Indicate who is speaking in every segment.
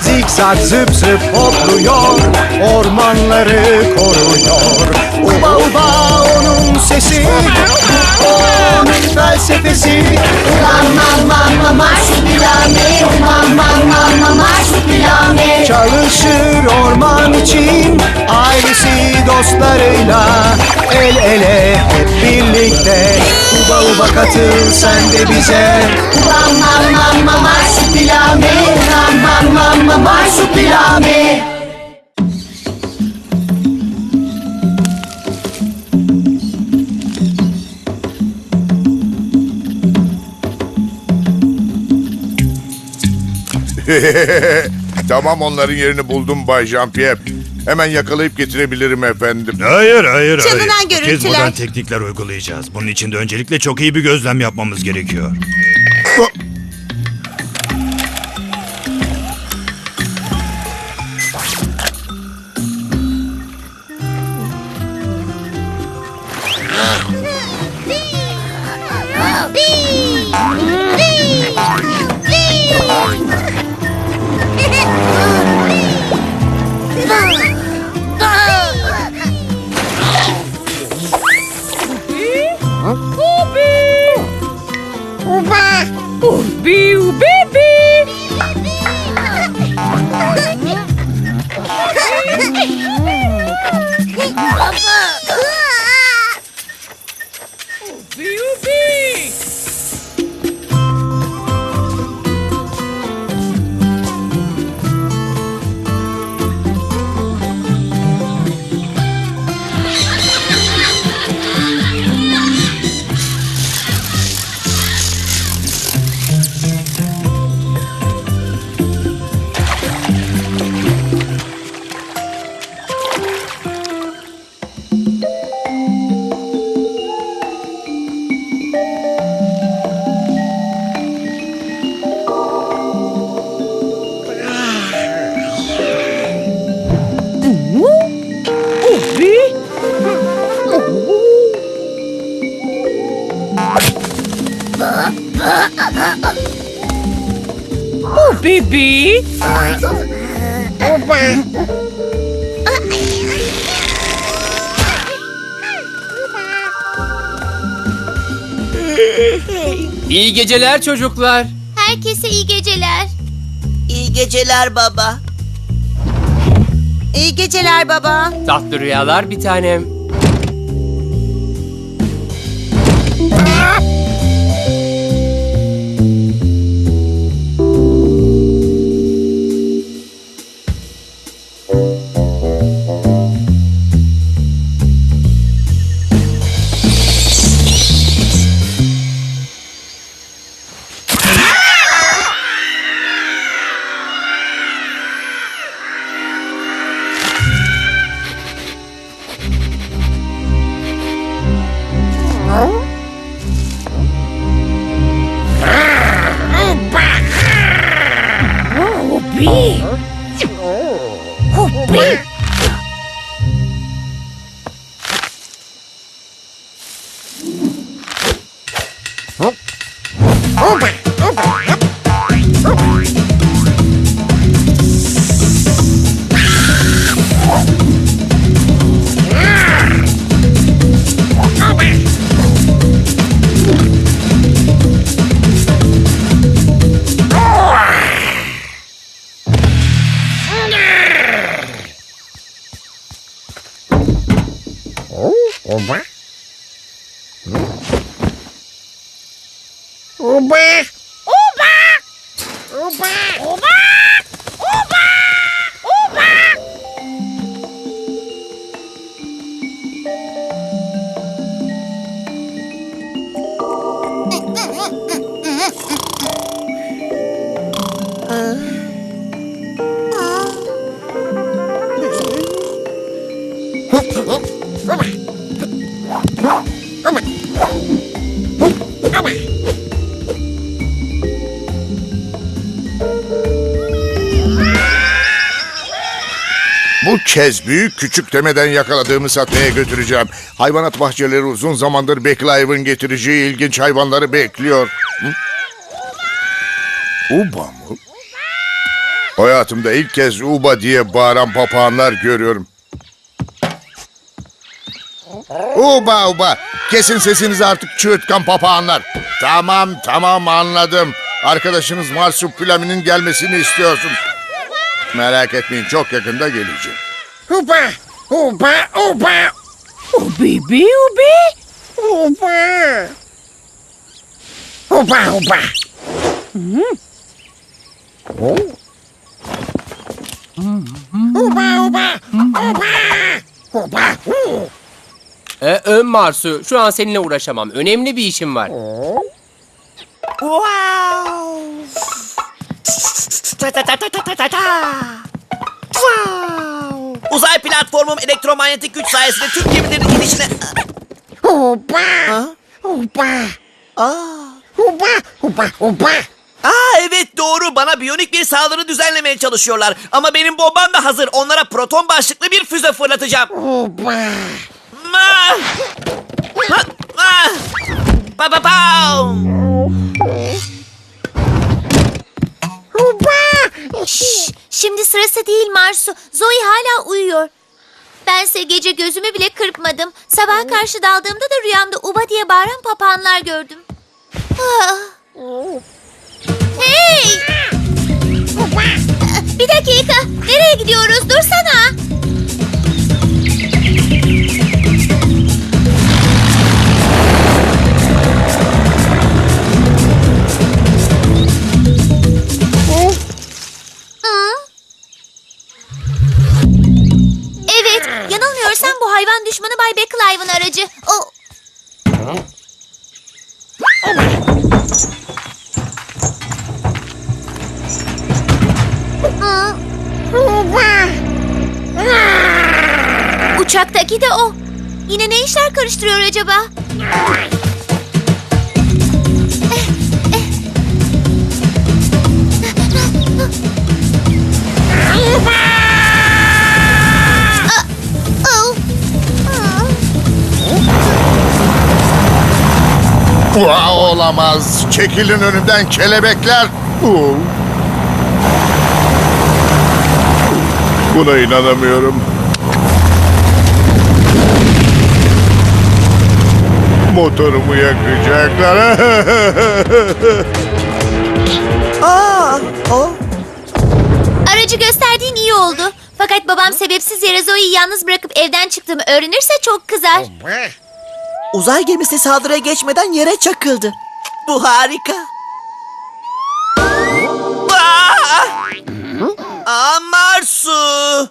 Speaker 1: Zikzak zıp zıp hopluyor Ormanları koruyor. Uba uba onun sesi. Onun felsefesi.
Speaker 2: Man man man man marsupilami Man man man man marsupilami
Speaker 1: Çalışır orman için Ailesi dostlarıyla El ele hep birlikte. Uba uba katıl sen de bize.
Speaker 2: Man man man man marsupilami Man man man man marsupilami
Speaker 3: tamam onların yerini buldum Bay Jean-Pierre. Hemen yakalayıp getirebilirim efendim.
Speaker 4: Hayır, hayır,
Speaker 5: Çalınan
Speaker 4: hayır. Bu kez
Speaker 5: görüntüler.
Speaker 4: modern teknikler uygulayacağız. Bunun için de öncelikle çok iyi bir gözlem yapmamız gerekiyor.
Speaker 6: Biu Papa!
Speaker 7: İyi geceler çocuklar.
Speaker 5: Herkese iyi geceler.
Speaker 8: İyi geceler baba.
Speaker 5: İyi geceler baba.
Speaker 7: Tatlı rüyalar bir tanem. 어? 호프리 호프리.
Speaker 3: おばおば Bu kez büyük küçük demeden yakaladığımı satmaya götüreceğim. Hayvanat bahçeleri uzun zamandır Backlive'ın getireceği ilginç hayvanları bekliyor. Hı? Uba mı? Hayatımda ilk kez Uba diye bağıran papağanlar görüyorum. Uba uba. Kesin sesinizi artık çığırtkan papağanlar. Tamam tamam anladım. Arkadaşınız Marsupilami'nin gelmesini istiyorsunuz. Merak etmeyin çok yakında gelecek.
Speaker 6: Oh, baby, oh, baby.
Speaker 7: Ee, ön Marsu, şu an seninle uğraşamam. Önemli bir işim var.
Speaker 8: Uzay platformum elektromanyetik güç sayesinde tüm gemilerin inişine... Aa evet doğru bana biyonik bir saldırı düzenlemeye çalışıyorlar. Ama benim bombam da hazır. Onlara proton başlıklı bir füze fırlatacağım. Ma! Ma! Ma! Pa pa pam!
Speaker 5: Şşş, şimdi sırası değil Marsu. Zoe hala uyuyor. Bense gece gözümü bile kırpmadım. Sabah karşı daldığımda da rüyamda uba diye bağıran papağanlar gördüm. Ah. Hey! Bir dakika. Nereye gidiyoruz? Dursana. Hayvan düşmanı Bay Backlive'ın aracı. O... Uçaktaki de o. Yine ne işler karıştırıyor acaba?
Speaker 3: Ua, olamaz. Çekilin önümden kelebekler. Uu. Buna inanamıyorum. Motorumu yakacaklar.
Speaker 8: Aa! O.
Speaker 5: Aracı gösterdiğin iyi oldu. Fakat babam sebepsiz yere Zoe'yi yalnız bırakıp evden çıktığımı öğrenirse çok kızar.
Speaker 8: Uzay gemisi saldırıya geçmeden yere çakıldı. Bu harika. Aa! Aa, Marsu!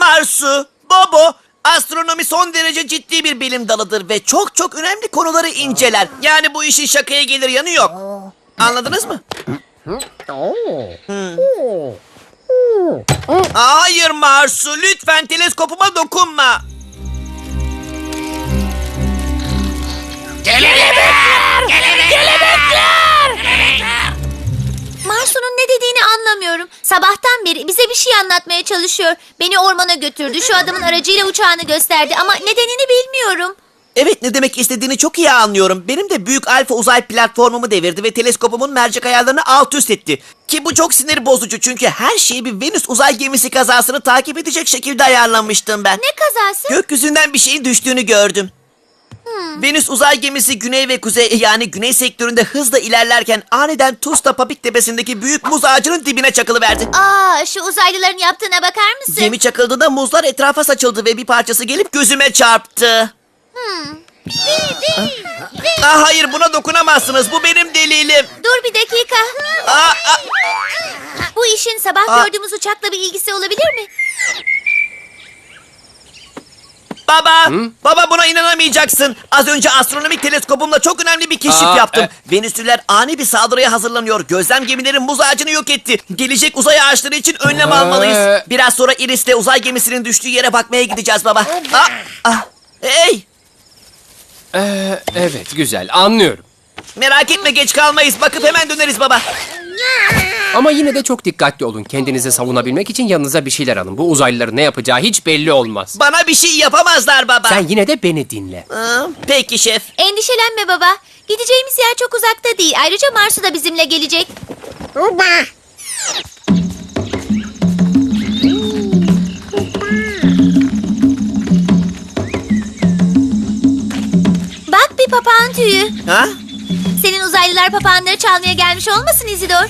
Speaker 8: Marsu, Bobo, astronomi son derece ciddi bir bilim dalıdır ve çok çok önemli konuları inceler. Yani bu işin şakaya gelir yanı yok. Anladınız mı? Hayır Marsu, lütfen teleskopuma dokunma.
Speaker 5: Marsu'nun ne dediğini anlamıyorum. Sabahtan beri bize bir şey anlatmaya çalışıyor. Beni ormana götürdü. Şu adamın aracıyla uçağını gösterdi ama nedenini bilmiyorum.
Speaker 8: Evet ne demek istediğini çok iyi anlıyorum. Benim de büyük alfa uzay platformumu devirdi ve teleskopumun mercek ayarlarını alt üst etti. Ki bu çok sinir bozucu çünkü her şeyi bir Venüs uzay gemisi kazasını takip edecek şekilde ayarlamıştım ben.
Speaker 5: Ne kazası?
Speaker 8: Gökyüzünden bir şeyin düştüğünü gördüm. Venüs uzay gemisi güney ve kuzey yani güney sektöründe hızla ilerlerken aniden Tusta Papik tepesindeki büyük muz ağacının dibine çakılıverdi.
Speaker 5: Aa, şu uzaylıların yaptığına bakar mısın?
Speaker 8: Gemi çakıldığında muzlar etrafa saçıldı ve bir parçası gelip gözüme çarptı. Ah, hayır buna dokunamazsınız. Bu benim delilim.
Speaker 5: Dur bir dakika.
Speaker 8: Aa, aa,
Speaker 5: Bu işin sabah
Speaker 8: Aa.
Speaker 5: gördüğümüz uçakla bir ilgisi olabilir mi?
Speaker 8: Baba, baba buna inanamayacaksın. Az önce astronomik teleskopumla çok önemli bir keşif
Speaker 7: Aa,
Speaker 8: yaptım.
Speaker 7: e-
Speaker 8: Venüslüler ani bir saldırıya hazırlanıyor. Gözlem gemileri muz ağacını yok etti. Gelecek uzay ağaçları için önlem almalıyız.
Speaker 7: Ee.
Speaker 8: Biraz sonra Iris'le uzay gemisinin düştüğü yere bakmaya gideceğiz baba. Aa, ah, hey,
Speaker 7: Ee, evet, güzel. Anlıyorum.
Speaker 8: Merak etme geç kalmayız. Bakıp hemen döneriz baba.
Speaker 7: Ama yine de çok dikkatli olun. Kendinizi savunabilmek için yanınıza bir şeyler alın. Bu uzaylıların ne yapacağı hiç belli olmaz.
Speaker 8: Bana bir şey yapamazlar baba.
Speaker 7: Sen yine de beni dinle.
Speaker 8: Aa, peki şef.
Speaker 5: Endişelenme baba. Gideceğimiz yer çok uzakta değil. Ayrıca Marsu da bizimle gelecek.
Speaker 6: Uba.
Speaker 5: Bak bir papağan tüyü.
Speaker 8: Ha?
Speaker 5: Senin uzaylılar papağanları çalmaya gelmiş olmasın Izidor?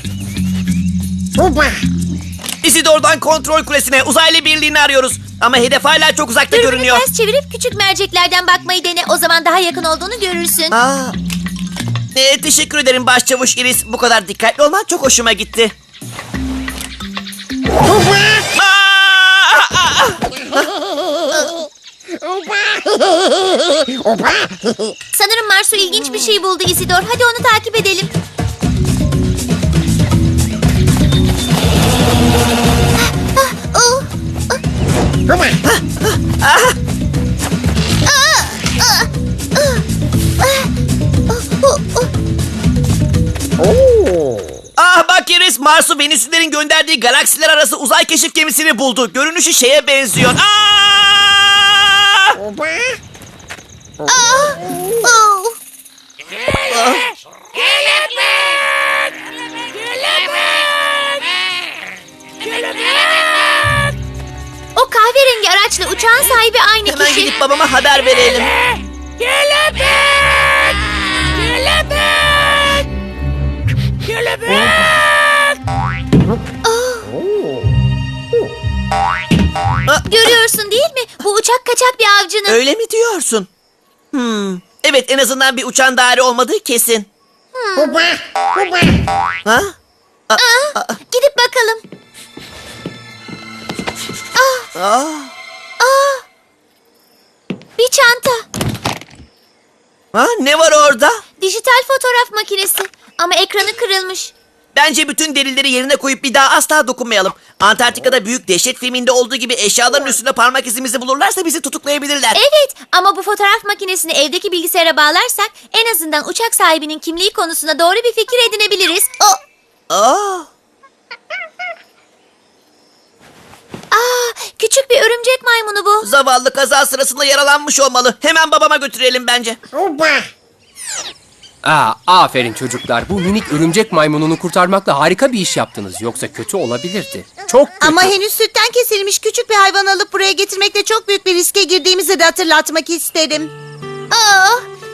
Speaker 8: Isidor'dan kontrol kulesine uzaylı birliğini arıyoruz. Ama hedef hala çok uzakta
Speaker 5: Dürbünü
Speaker 8: görünüyor.
Speaker 5: ters çevirip küçük merceklerden bakmayı dene. O zaman daha yakın olduğunu görürsün.
Speaker 8: Aa. Ee, teşekkür ederim başçavuş Iris. Bu kadar dikkatli olman çok hoşuma gitti.
Speaker 6: Uba. Uba.
Speaker 5: Sanırım Marsu ilginç bir şey buldu Isidor. Hadi onu takip edelim. Oh.
Speaker 6: Oo.
Speaker 8: Ah bak Iris, Mars'u Venüslerin gönderdiği galaksiler arası uzay keşif gemisini buldu. Görünüşü şeye benziyor. Aa!
Speaker 6: Uba.
Speaker 5: Oh. O kahverengi araçla uçağın sahibi aynı
Speaker 8: Hemen
Speaker 5: kişi.
Speaker 8: gidip babama haber verelim.
Speaker 5: Görüyorsun uçak kaçak bir avcının.
Speaker 8: Öyle mi diyorsun? Hmm. Evet en azından bir uçan daire olmadığı kesin.
Speaker 6: Uba. Uba.
Speaker 8: Ha?
Speaker 5: Gidip bakalım.
Speaker 8: Aa.
Speaker 5: Bir çanta.
Speaker 8: Ha? Ne var orada?
Speaker 5: Dijital fotoğraf makinesi. Ama ekranı kırılmış.
Speaker 8: Bence bütün delilleri yerine koyup bir daha asla dokunmayalım. Antarktika'da büyük dehşet filminde olduğu gibi eşyaların üstünde parmak izimizi bulurlarsa bizi tutuklayabilirler.
Speaker 5: Evet ama bu fotoğraf makinesini evdeki bilgisayara bağlarsak en azından uçak sahibinin kimliği konusunda doğru bir fikir edinebiliriz. O,
Speaker 8: Aa.
Speaker 5: aa, küçük bir örümcek maymunu bu.
Speaker 8: Zavallı kaza sırasında yaralanmış olmalı. Hemen babama götürelim bence.
Speaker 6: Uba.
Speaker 7: Aa, aferin çocuklar. Bu minik örümcek maymununu kurtarmakla harika bir iş yaptınız. Yoksa kötü olabilirdi. Çok kötü.
Speaker 9: Ama henüz sütten kesilmiş küçük bir hayvan alıp buraya getirmekle çok büyük bir riske girdiğimizi de hatırlatmak isterim.
Speaker 5: Aa,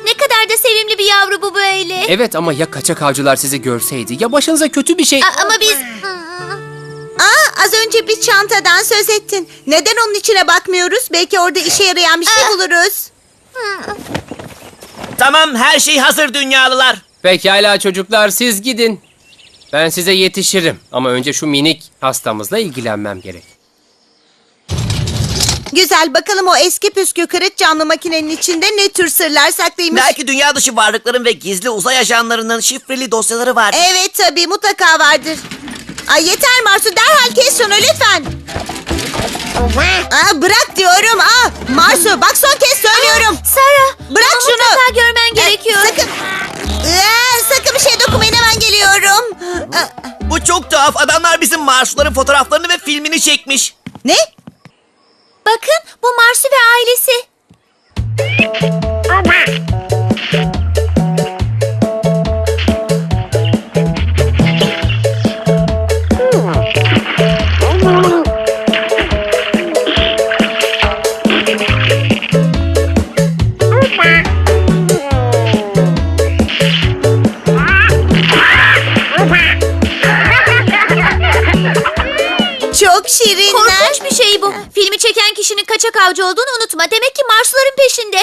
Speaker 5: ne kadar da sevimli bir yavru bu böyle.
Speaker 7: Evet ama ya kaçak avcılar sizi görseydi? Ya başınıza kötü bir şey...
Speaker 5: A- ama biz...
Speaker 9: Aa, az önce bir çantadan söz ettin. Neden onun içine bakmıyoruz? Belki orada işe yarayan bir şey buluruz.
Speaker 8: Tamam her şey hazır dünyalılar.
Speaker 7: Pekala çocuklar siz gidin. Ben size yetişirim. Ama önce şu minik hastamızla ilgilenmem gerek.
Speaker 9: Güzel bakalım o eski püskü kırık camlı makinenin içinde ne tür sırlar saklıymış.
Speaker 8: Belki dünya dışı varlıkların ve gizli uzay ajanlarının şifreli dosyaları var.
Speaker 9: Evet tabii mutlaka vardır. Ay yeter Marsu derhal kes şunu lütfen. Aa, bırak diyorum. Aa, Marsu bak son kez söylüyorum.
Speaker 5: Sara,
Speaker 9: Bırak
Speaker 5: ama
Speaker 9: şunu.
Speaker 5: mutlaka görmen
Speaker 9: Ee,
Speaker 5: gerekiyor.
Speaker 9: sakın. Ee, sakın bir şey dokunmayın hemen geliyorum. Ee,
Speaker 8: Bu çok tuhaf. Adamlar bizim Marsluların fotoğraflarını ve filmini çekmiş.
Speaker 9: ne?
Speaker 5: Bakın bu Marsu ve ailesi.
Speaker 9: Çok
Speaker 5: Korkunç bir şey bu. Filmi çeken kişinin kaçak avcı olduğunu unutma. Demek ki Marsluların peşinde.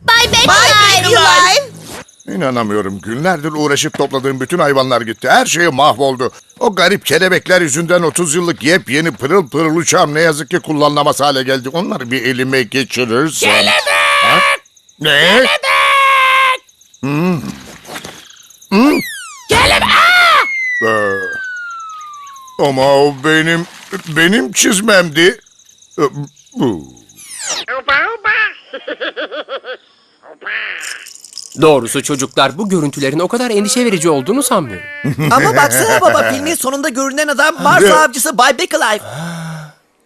Speaker 5: Bye bye.
Speaker 9: Bye
Speaker 5: bye.
Speaker 9: Big Live.
Speaker 3: İnanamıyorum. Günlerdir uğraşıp topladığım bütün hayvanlar gitti. Her şey mahvoldu. O garip kelebekler yüzünden 30 yıllık yepyeni pırıl pırıl uçağım ne yazık ki kullanılamaz hale geldi. Onları bir elime geçirirsem... Kelebek! Ne? Kelebek! Hmm. Hmm. Kelebek! Ee, ama o benim benim çizmemdi. Bu.
Speaker 7: Doğrusu çocuklar bu görüntülerin o kadar endişe verici olduğunu sanmıyorum.
Speaker 8: Ama baksana baba filmin sonunda görünen adam Mars avcısı Bay Backlife.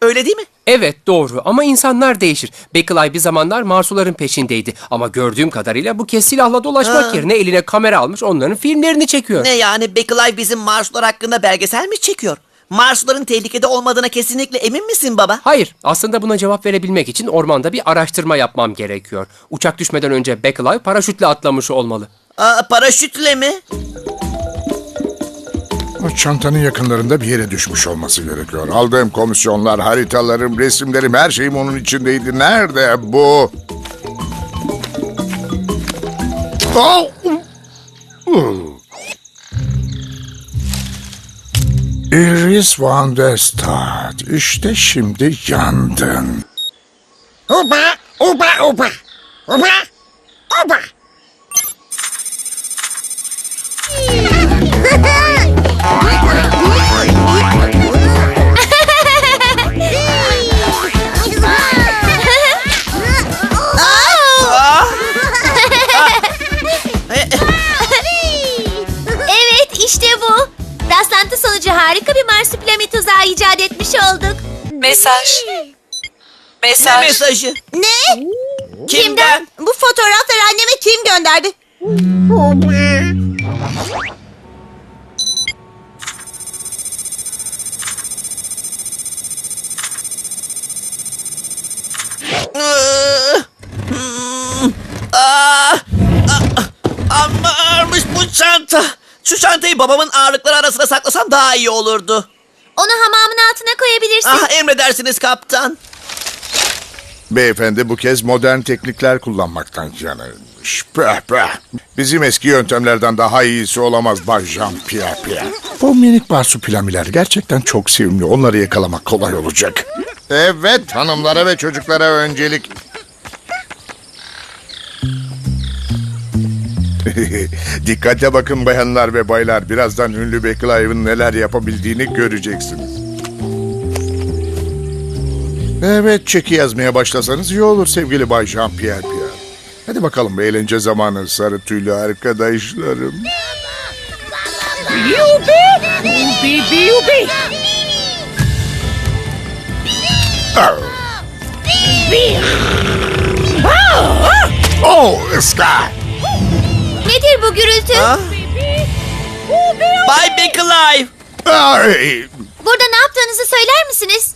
Speaker 8: Öyle değil mi?
Speaker 7: Evet doğru ama insanlar değişir. Beklay bir zamanlar Marsuların peşindeydi. Ama gördüğüm kadarıyla bu kez silahla dolaşmak yerine eline kamera almış onların filmlerini çekiyor.
Speaker 8: Ne yani Backlife bizim Marslılar hakkında belgesel mi çekiyor? Marslıların tehlikede olmadığına kesinlikle emin misin baba?
Speaker 7: Hayır, aslında buna cevap verebilmek için ormanda bir araştırma yapmam gerekiyor. Uçak düşmeden önce Beklay paraşütle atlamış olmalı.
Speaker 8: Aa, paraşütle mi?
Speaker 3: O çantanın yakınlarında bir yere düşmüş olması gerekiyor. Aldığım komisyonlar, haritalarım, resimlerim her şeyim onun içindeydi. Nerede bu? Oh! Iris Van der Stadt. İşte şimdi yandın.
Speaker 6: Oba, oba, oba. Oba, oba.
Speaker 10: Mesaj.
Speaker 8: mesajı?
Speaker 9: Ne?
Speaker 8: Kimden?
Speaker 9: Bu fotoğrafları anneme kim gönderdi?
Speaker 8: Iı, hmm, aa, aa, Amma ağırmış bu çanta. Şu çantayı babamın ağırlıkları arasına saklasam daha iyi olurdu.
Speaker 5: Onu hamamın altına koyabilirsin.
Speaker 8: Ah emredersiniz kaptan.
Speaker 3: Beyefendi bu kez modern teknikler kullanmaktan yanılmış. Peh peh. Bizim eski yöntemlerden daha iyisi olamaz Bay Jean Pierre Pierre. Bu minik marsupilamiler gerçekten çok sevimli. Onları yakalamak kolay olacak. Evet hanımlara ve çocuklara öncelik. Dikkate bakın bayanlar ve baylar. Birazdan ünlü Backlive'ın neler yapabildiğini göreceksiniz. Evet, çeki yazmaya başlasanız iyi olur sevgili Bay Jean Pierre Pierre. Hadi bakalım eğlence zamanı sarı tüylü arkadaşlarım. Oh. Oh, ıska!
Speaker 5: Nedir bu gürültü?
Speaker 8: Ha? Bay Backlife.
Speaker 3: Ay!
Speaker 5: Burada ne yaptığınızı söyler misiniz?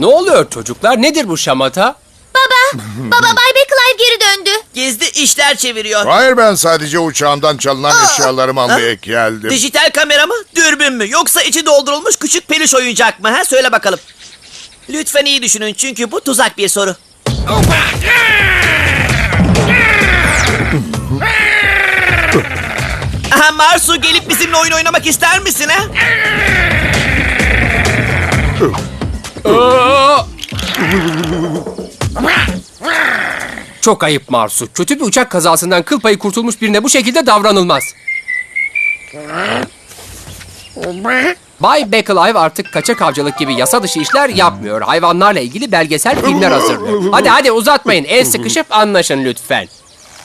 Speaker 7: Ne oluyor çocuklar? Nedir bu şamata?
Speaker 5: Baba, baba Bay Backlife geri döndü.
Speaker 8: Gizli işler çeviriyor.
Speaker 3: Hayır ben sadece uçağımdan çalınan eşyalarımı almaya geldim.
Speaker 8: Dijital kamera mı, dürbün mü yoksa içi doldurulmuş küçük peluş oyuncak mı? Ha? Söyle bakalım. Lütfen iyi düşünün çünkü bu tuzak bir soru. Aha Marsu gelip bizimle oyun oynamak ister misin ha?
Speaker 7: Çok ayıp Marsu. Kötü bir uçak kazasından kıl payı kurtulmuş birine bu şekilde davranılmaz. Bay Backlive artık kaçak avcılık gibi yasa dışı işler yapmıyor. Hayvanlarla ilgili belgesel filmler hazırlıyor. Hadi hadi uzatmayın. El sıkışıp anlaşın lütfen.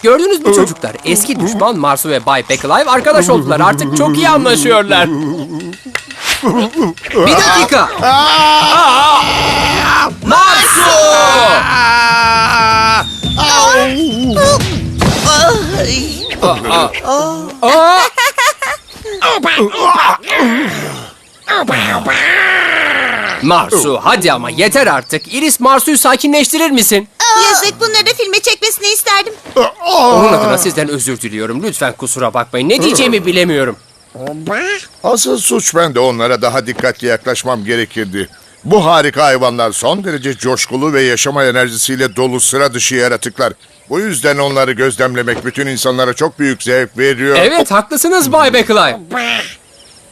Speaker 7: Gördünüz mü çocuklar? Eski düşman Marsu ve Bay Backlive arkadaş oldular. Artık çok iyi anlaşıyorlar. Bir dakika. Marsu! Aa! Marsu hadi ama yeter artık. Iris Marsu'yu sakinleştirir misin?
Speaker 9: Yazık bunları da filme çekmesini isterdim.
Speaker 7: Onun adına sizden özür diliyorum. Lütfen kusura bakmayın. Ne diyeceğimi bilemiyorum.
Speaker 3: Asıl suç bende onlara daha dikkatli yaklaşmam gerekirdi. Bu harika hayvanlar son derece coşkulu ve yaşama enerjisiyle dolu sıra dışı yaratıklar. Bu yüzden onları gözlemlemek bütün insanlara çok büyük zevk veriyor.
Speaker 7: Evet haklısınız Bay Backlive.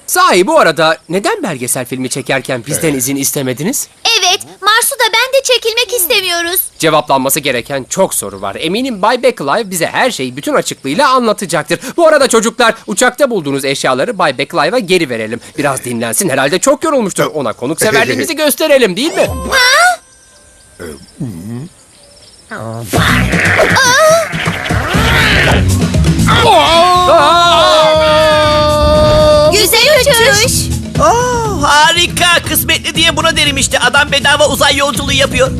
Speaker 7: Sahi bu arada neden belgesel filmi çekerken bizden izin istemediniz?
Speaker 5: Evet, Marsu da ben de çekilmek istemiyoruz.
Speaker 7: Cevaplanması gereken çok soru var. Eminim Bay Backlive bize her şeyi bütün açıklığıyla anlatacaktır. Bu arada çocuklar uçakta bulduğunuz eşyaları Bay Backlive'a geri verelim. Biraz dinlensin herhalde çok yorulmuştur. Ona konukseverliğimizi gösterelim değil mi?
Speaker 5: Güzel uçuş.
Speaker 8: Harika. Buna derim işte. Adam bedava uzay yolculuğu yapıyor.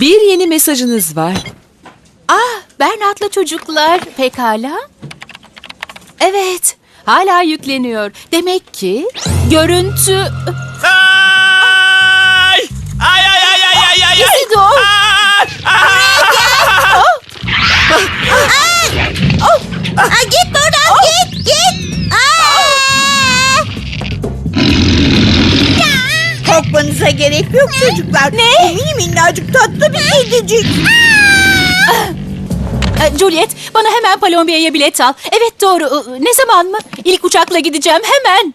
Speaker 10: Bir yeni mesajınız var.
Speaker 11: Ah, Bernard'la çocuklar. Pekala. Evet, hala yükleniyor. Demek ki görüntü...
Speaker 8: Ay! Ay ay ay ay ay ay. ay.
Speaker 11: Isidor!
Speaker 8: Ay! Ay!
Speaker 9: Aa, git buradan git git. Korkmanıza gerek yok çocuklar. Ne? Mini minnacık tatlı bir kedicik.
Speaker 11: Ee, Juliet, bana hemen Palombiya'ya bilet al. Evet doğru. Ee, Ne zaman mı? İlk uçakla gideceğim hemen.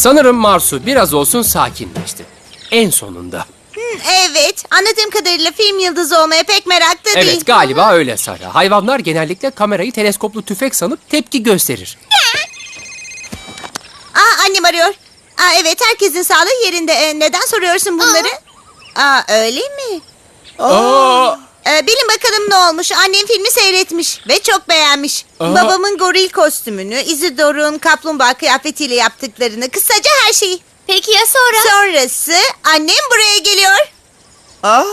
Speaker 7: Sanırım Marsu biraz olsun sakinleşti. En sonunda.
Speaker 9: Evet anladığım kadarıyla film yıldızı olmaya pek meraklı değil.
Speaker 7: Evet galiba öyle Sara. Hayvanlar genellikle kamerayı teleskoplu tüfek sanıp tepki gösterir.
Speaker 9: Aa annem arıyor. Aa, evet herkesin sağlığı yerinde. Ee, neden soruyorsun bunları? Aa öyle mi?
Speaker 7: Aa,
Speaker 9: Ee, bilin bakalım ne olmuş. Annem filmi seyretmiş ve çok beğenmiş. Babamın goril kostümünü, Isidor'un kaplumbağa kıyafetiyle yaptıklarını, kısaca her şeyi.
Speaker 5: Peki ya sonra?
Speaker 9: Sonrası annem buraya geliyor.
Speaker 8: Aa!